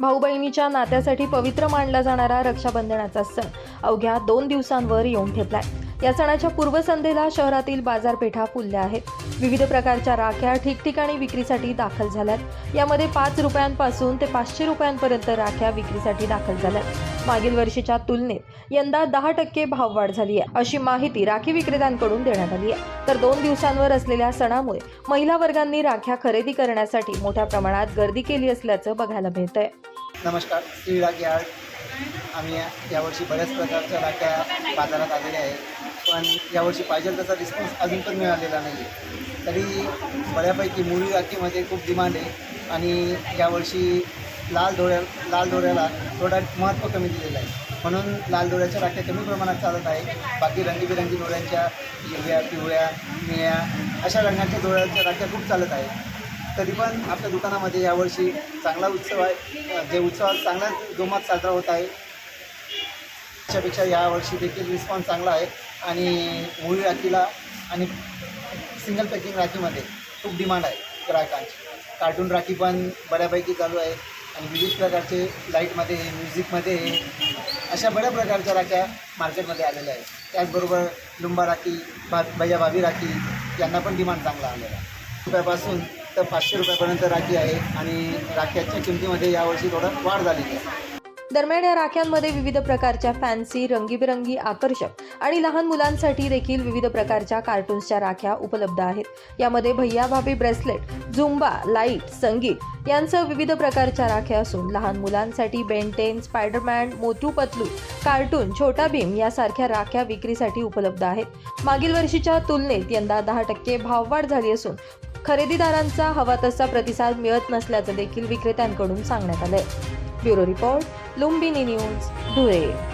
भाऊ बहिणीच्या नात्यासाठी पवित्र मानला जाणारा रक्षाबंधनाचा सण अवघ्या दोन दिवसांवर येऊन ठेपलाय. या सणाच्या पूर्वसंध्येला शहरातील बाजारपेठा फुलल्या आहेत. विविध प्रकारच्या राख्या ठिकठिकाणी विक्रीसाठी दाखल झाल्यात. यामध्ये पाच रुपयांपासून ते पाचशे रुपयांपर्यंत राख्या विक्रीसाठी दाखल झाल्यात. मागील वर्षीच्या तुलनेत यंदा दहा टक्के भाववाढ झाली आहे अशी माहिती राखी विक्रेत्यांकडून देण्यात आली आहे. तर दोन दिवसांवर असलेल्या सणामुळे महिला वर्गांनी राख्या खरेदी करण्यासाठी मोठ्या प्रमाणात गर्दी केली असल्याचं बघायला मिळतंय. नमस्कार श्री राखी आर्ट. आम्ही यावर्षी बऱ्याच प्रकारच्या राख्या बाजारात आलेल्या आहेत. पण यावर्षी पाहिजे तसा रिस्पॉन्स अजून पण मिळालेला नाही आहे तरी बऱ्यापैकी मुरी राखीमध्ये खूप डिमांड आहे. आणि यावर्षी लाल डोळ्या लाल डोळ्याला थोडा महत्त्व कमी दिलेलं आहे. म्हणून लाल डोळ्याच्या राख्या कमी प्रमाणात चालत आहे. बाकी रंगीबेरंगी डोळ्यांच्या हिरव्या पिवळ्या निळ्या अशा रंगाच्या डोळ्यांच्या राख्या खूप चालत आहेत. तरी पण आपल्या दुकानामध्ये यावर्षी चांगला उत्सव आहे. जे उत्सव चांगला जोमात साजरा होत आहे. त्याच्यापेक्षा यावर्षी देखील रिस्पॉन्स चांगला आहे. आणि मुळी राखीला आणि सिंगल पॅकिंग राखीमध्ये खूप डिमांड आहे ग्राहकांची. कार्टून राखी पण बऱ्यापैकी चालू आहे. आणि विविध प्रकारचे लाईटमध्ये म्युझिकमध्ये अशा बऱ्या प्रकारच्या राख्या मार्केटमध्ये आलेल्या आहेत. त्याचबरोबर लुंबा राखी भा भैया भाभी राखी यांना पण डिमांड चांगला आलेला आहे. रुपयापासून तर पाचशे रुपयापर्यंत राखी आहे आणि राख्याच्या किमतीमध्ये यावर्षी थोडं वाढ झालेली आहे. दरम्यान या राख्यांमध्ये विविध प्रकारच्या फॅन्सी रंगीबेरंगी आकर्षक आणि लहान मुलांसाठी देखील विविध प्रकारच्या कार्टून्सच्या राख्या उपलब्ध आहेत. यामध्ये भैया भाभी ब्रेसलेट झुंबा लाइट संगीत यांसह विविध प्रकारच्या राख्या असून लहान मुलांसाठी Ben Ten Spiderman Motu Patlu cartoon Chhota Bheem यासारख्या राख्या विक्रीसाठी उपलब्ध आहेत. मागील वर्षीच्या तुलनेत यंदा दहा टक्के भाववाढ झाली असून खरेदीदारांचा हवा तसा प्रतिसाद मिळत नसल्याचं देखील विक्रेत्यांकडून सांगण्यात आलंय. Bureau report Lumbini news Dhule.